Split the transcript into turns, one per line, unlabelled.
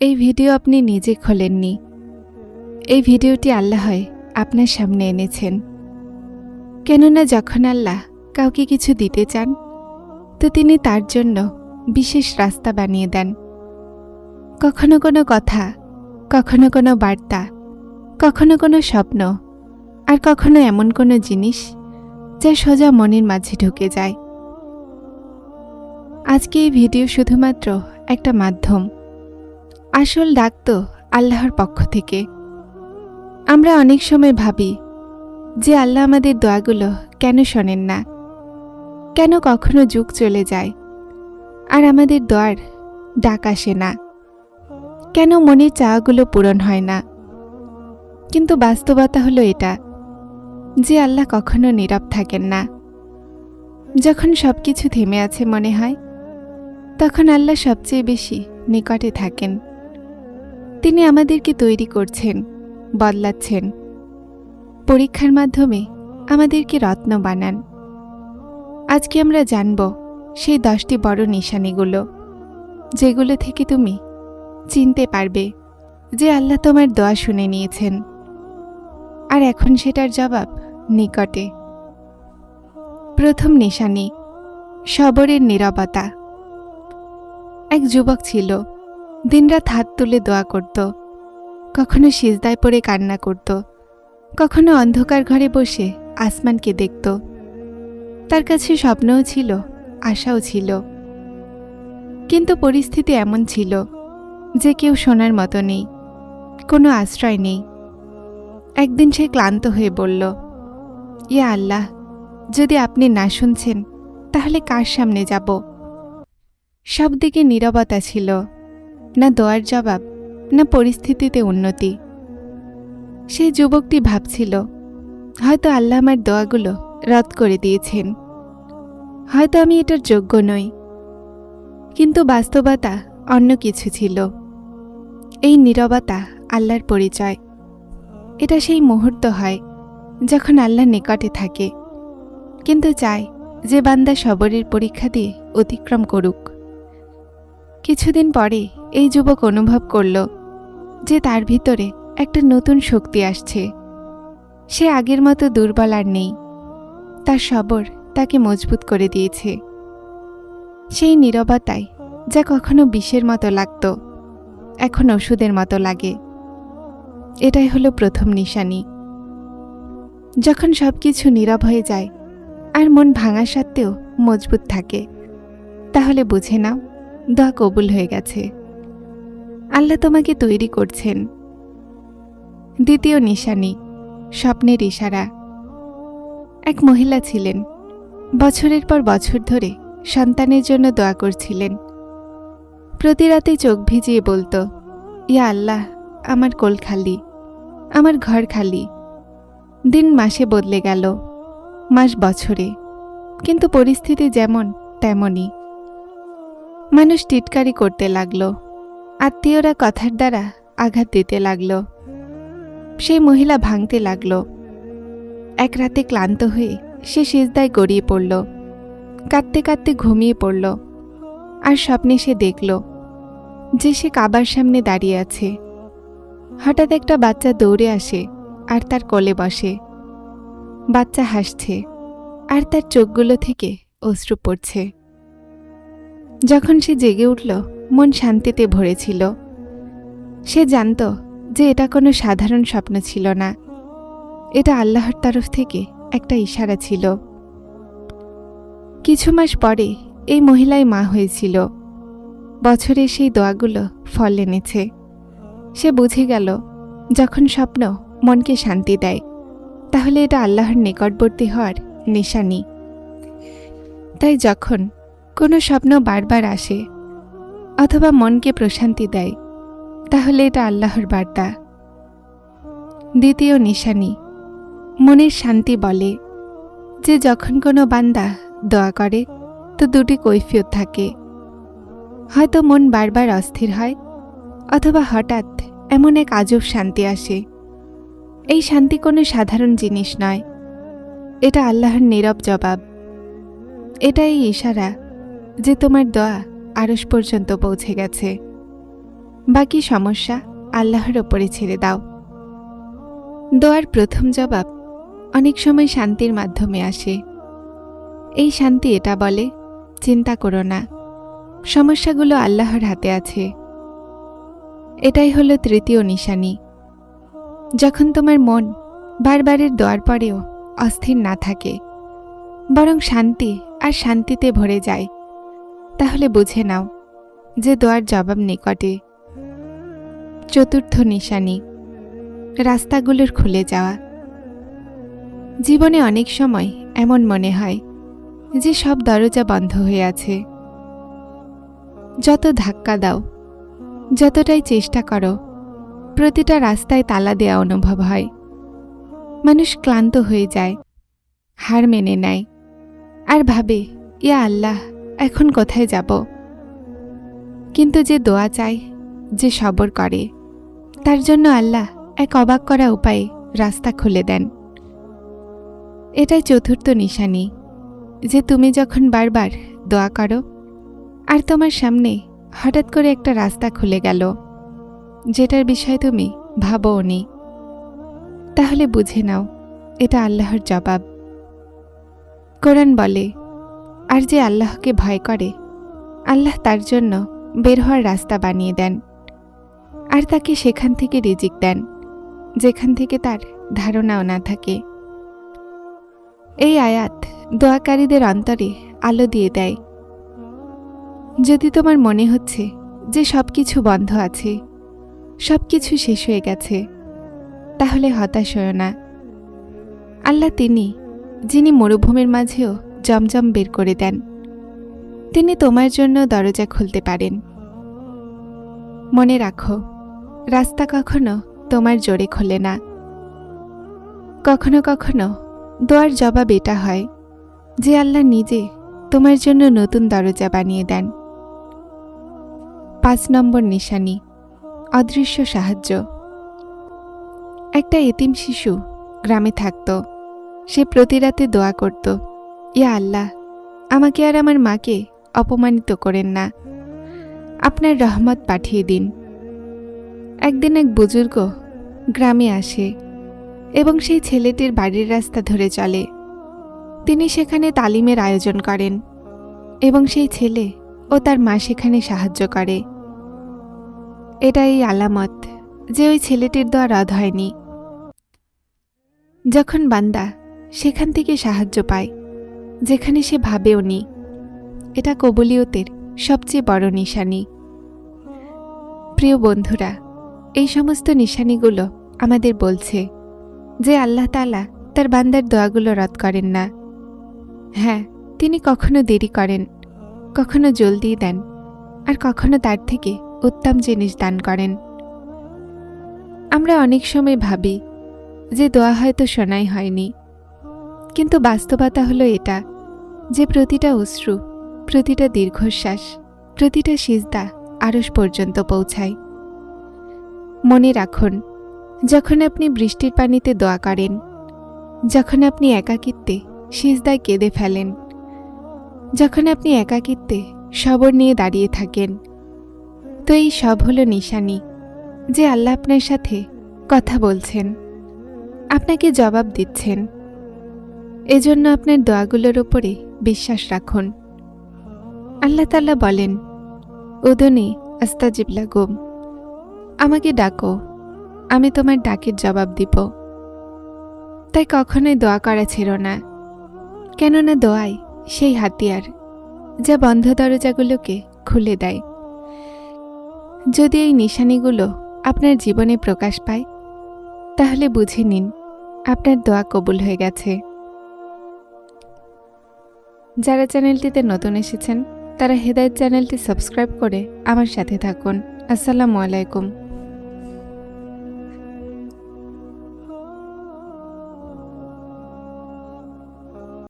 এই ভিডিও আপনি নিজে খোলেননি। এই ভিডিওটি আল্লাহ হয় আপনার সামনে এনেছেন। কেননা যখন আল্লাহ কাউকে কিছু দিতে চান, তো তিনি তার জন্য বিশেষ রাস্তা বানিয়ে দেন। কখনো কোনো কথা, কখনো কোনো বার্তা, কখনো কোনো স্বপ্ন, আর কখনো এমন কোনো জিনিস যা সোজা মনের মাঝে ঢুকে যায়। আজকে এই ভিডিও শুধুমাত্র একটা মাধ্যম। আসল ডাক তো আল্লাহর পক্ষ থেকে। আমরা অনেক সময় ভাবি যে আল্লাহ আমাদের দোয়াগুলো কেন শোনেন না? কেন কখনো যুগ চলে যায় আর আমাদের দোয়ার ডাক আসে না? কেন মনের চাওয়াগুলো পূরণ হয় না? কিন্তু বাস্তবতা হলো এটা যে আল্লাহ কখনো নীরব থাকেন না। যখন সব কিছু থেমে আছে মনে হয়, তখন আল্লাহ সবচেয়ে বেশি নিকটে থাকেন। তিনি আমাদেরকে তৈরি করছেন, বদলাচ্ছেন। পরীক্ষার মাধ্যমে আমাদেরকে রত্ন বানান। আজকে আমরা জানব সেই দশটি বড় নিশানিগুলো, যেগুলো থেকে তুমি চিনতে পারবে যে আল্লাহ তোমার দোয়া শুনে নিয়েছেন। আর এখন সেটার জবাব নিকটে। প্রথম নিশানি, সবরের নিরবতা। এক যুবক ছিল দিনরাত হাত তুলে দোয়া করত। কখনো সিজদায় পড়ে কান্না করত। কখনো অন্ধকার ঘরে বসে আসমানকে দেখত। তার কাছে স্বপ্নও ছিল, আশাও ছিল। কিন্তু পরিস্থিতি এমন ছিল যে কেউ শোনার মতো নেই, কোনো আশ্রয় নেই। একদিন সে ক্লান্ত হয়ে বলল, ইয়া আল্লাহ, যদি আপনি না শুনছেন, তাহলে কার সামনে যাব? সব দিকে নীরবতা ছিল। না দোয়ার জবাব, না পরিস্থিতিতে উন্নতি। সেই যুবকটি ভাবছিল, হয়তো আল্লাহ আমার দোয়াগুলো রদ করে দিয়েছেন। হয়তো আমি এটার যোগ্য নই। কিন্তু বাস্তবতা অন্য কিছু ছিল। এই নীরবতা আল্লাহর পরিচয়। এটা সেই মুহূর্ত হয় যখন আল্লাহ নিকটে থাকে। কিন্তু চায় যে বান্দা সবরের পরীক্ষা দিয়ে অতিক্রম করুক। কিছুদিন পরে এই যুবক অনুভব করল যে তার ভিতরে একটা নতুন শক্তি আসছে। সে আগের মতো দুর্বল আর নেই। তার সবর তাকে মজবুত করে দিয়েছে। সেই নীরবতায় যা কখনো বিষের মতো লাগত, এখন ওষুধের মতো লাগে। এটাই হলো প্রথম নিশানি। যখন সব কিছু নীরব হয়ে যায় আর মন ভাঙা সত্ত্বেও মজবুত থাকে, তাহলে বুঝে নাও দোয়া কবুল হয়ে গেছে। আল্লাহ তোমাকে তৈরি করছেন। দ্বিতীয় নিশানি, স্বপ্নের ইশারা। এক মহিলা ছিলেন। বছরের পর বছর ধরে সন্তানের জন্য দোয়া করছিলেন। প্রতি রাতে চোখ ভিজিয়ে বলতো, ইয়া আল্লাহ, আমার কোল খালি, আমার ঘর খালি। দিন মাসে বদলে গেল, মাস বছরে। কিন্তু পরিস্থিতি যেমন তেমনই। মানুষ টিটকারি করতে লাগল। আত্মীয়রা কথার দ্বারা আঘাত দিতে লাগল। সেই মহিলা ভাঙতে লাগল। এক রাতে ক্লান্ত হয়ে সে সেজদায় গড়িয়ে পড়ল। কাঁদতে কাঁদতে ঘুমিয়ে পড়ল। আর স্বপ্নে সে দেখল যে সে কাবার সামনে দাঁড়িয়ে আছে। হঠাৎ একটা বাচ্চা দৌড়ে আসে আর তার কোলে বসে। বাচ্চা হাসছে আর তার চোখগুলো থেকে অশ্রু পড়ছে। যখন সে জেগে উঠল, মন শান্তিতে ভরেছিল। সে জানত যে এটা কোনো সাধারণ স্বপ্ন ছিল না। এটা আল্লাহর তরফ থেকে একটা ইশারা ছিল। কিছু মাস পরে এই মহিলাই মা হয়েছিল। বছরে সেই দোয়াগুলো ফল এনেছে। সে বুঝে গেল, যখন স্বপ্ন মনকে শান্তি দেয়, তাহলে এটা আল্লাহর নিকটবর্তী হওয়ার নিশানি। তাই যখন কোনো স্বপ্ন বারবার আসে অথবা মনকে প্রশান্তি দেয়, তাহলে এটা আল্লাহর বার্তা। দ্বিতীয় নিশানি, মনের শান্তি বলে, যে যখন কোনো বান্দা দোয়া করে, তো দুটি কৈফিয়ত থাকে। হয়তো মন বারবার অস্থির হয়, অথবা হঠাৎ এমন এক আজব শান্তি আসে। এই শান্তি কোনো সাধারণ জিনিস নয়। এটা আল্লাহর নীরব জবাব। এটাই ইশারা যে তোমার দোয়া আরস পর্যন্ত পৌঁছে গেছে। বাকি সমস্যা আল্লাহর ওপরে ছেড়ে দাও। দোয়ার প্রথম জবাব অনেক সময় শান্তির মাধ্যমে আসে। এই শান্তি এটা বলে, চিন্তা করো না। সমস্যাগুলো আল্লাহর হাতে আছে। এটাই হলো তৃতীয় নিশানি। যখন তোমার মন বারবারের দোয়ার পরেও অস্থির না থাকে, বরং শান্তি আর শান্তিতে ভরে যায়। তাহলে বুঝে নাও যে দোয়ার জবাব নিকটে। চতুর্থ নিশানি, রাস্তাগুলোর খুলে যাওয়া। জীবনে অনেক সময় এমন মনে হয় যে সব দরজা বন্ধ হয়ে আছে। যত ধাক্কা দাও, যতটাই চেষ্টা করো, প্রতিটা রাস্তায় তালা দেয়া অনুভব হয়। মানুষ ক্লান্ত হয়ে যায়, হার মেনে নেয়, আর ভাবে, ইয়া আল্লাহ এখন কোথায় যাব? কিন্তু যে দোয়া চায়, যে সবর করে, তার জন্য আল্লাহ এক অবাক করা উপায়ে রাস্তা খুলে দেন। এটাই চতুর্থ নিশানি, যে তুমি যখন বারবার দোয়া করো, আর তোমার সামনে হঠাৎ করে একটা রাস্তা খুলে গেল, যেটার বিষয়ে তুমি ভাবও নি। তাহলে বুঝে নাও, এটা আল্লাহর জবাব। কোরআন বলে আর যে আল্লাহকে ভয় করে, আল্লাহ তার জন্য বের হওয়ার রাস্তা বানিয়ে দেন আর তাকে সেখান থেকে রিজিক দেন, যেখান থেকে তার ধারণাও না থাকে। এই আয়াত দোয়াকারীদের অন্তরে আলো দিয়ে দেয়। যদি তোমার মনে হচ্ছে যে সব কিছু বন্ধ আছে সব কিছু শেষ হয়ে গেছে, তাহলে হতাশ হও না। আল্লাহ তিনি, যিনি মরুভূমির মাঝেও জমজম বের করে দেন। তিনি তোমার জন্য দরজা খুলতে পারেন। মনে রাখো, রাস্তা কখনো তোমার জোরে খোলে না। কখনো কখনো দোয়ার জবাব এটা হয় যে আল্লাহ নিজে তোমার জন্য নতুন দরজা বানিয়ে দেন। পাঁচ নম্বর নিশানি, অদৃশ্য সাহায্য। একটা এতিম শিশু গ্রামে থাকত। সে প্রতি রাতে দোয়া করত। ইয়া আল্লাহ, আমাকে আর আমার মাকে অপমানিত করেন না। আপনার রহমত পাঠিয়ে দিন। একদিন এক বুজুর্গ গ্রামে আসে এবং সেই ছেলেটির বাড়ির রাস্তা ধরে চলে। তিনি সেখানে তালিমের আয়োজন করেন এবং সেই ছেলে ও তার মা সেখানে সাহায্য করে। এটা এই আলামত যে ওই ছেলেটির দোয়া রদ হয়নি। যখন বান্দা সেখান থেকে সাহায্য পায় যেখানে সে ভাবেও নি। এটা কবুলিয়তের সবচেয়ে বড় নিশানি। প্রিয় বন্ধুরা, এই সমস্ত নিশানিগুলো আমাদের বলছে যে আল্লাহ তালা তার বান্দার দোয়াগুলো রদ করেন না। হ্যাঁ তিনি কখনো দেরি করেন, কখনো জলদি দেন, আর কখনো তার থেকে উত্তম জিনিস দান করেন। আমরা অনেক সময় ভাবি যে দোয়া হয়তো শোনাই হয়নি। কিন্তু বাস্তবতা হলো এটা, যে প্রতিটা অশ্রু, প্রতিটা দীর্ঘশ্বাস, প্রতিটা সিজদা আরস পর্যন্ত পৌঁছায়। মনে রাখুন, যখন আপনি বৃষ্টির পানিতে দোয়া করেন, যখন আপনি একাকিত্বে সিজদায় কেঁদে ফেলেন, যখন আপনি একাকিত্বে সবর নিয়ে দাঁড়িয়ে থাকেন, তো এই সব হলো নিশানি, যে আল্লাহ আপনার সাথে কথা বলছেন, আপনাকে জবাব দিচ্ছেন। এজন্য আপনার দোয়াগুলোর ওপরে বিশ্বাস রাখুন। আল্লাহ তাল্লাহ বলেন, উদনি আস্তাজিবলা গুম আমাকে ডাকো, আমি তোমার ডাকের জবাব দিব। তাই কখনোই দোয়া করা ছিল না। কেননা দোয়াই সেই হাতিয়ার, যা বন্ধ দরজাগুলোকে খুলে দেয়। যদি এই নিশানিগুলো আপনার জীবনে প্রকাশ পায়, তাহলে বুঝে নিন, আপনার দোয়া কবুল হয়ে গেছে। যারা চ্যানেলটিতে নতুন এসেছেন তারা হেদায়ত চ্যানেলটি সাবস্ক্রাইব করে আমার সাথে থাকুন। আসসালামু আলাইকুম।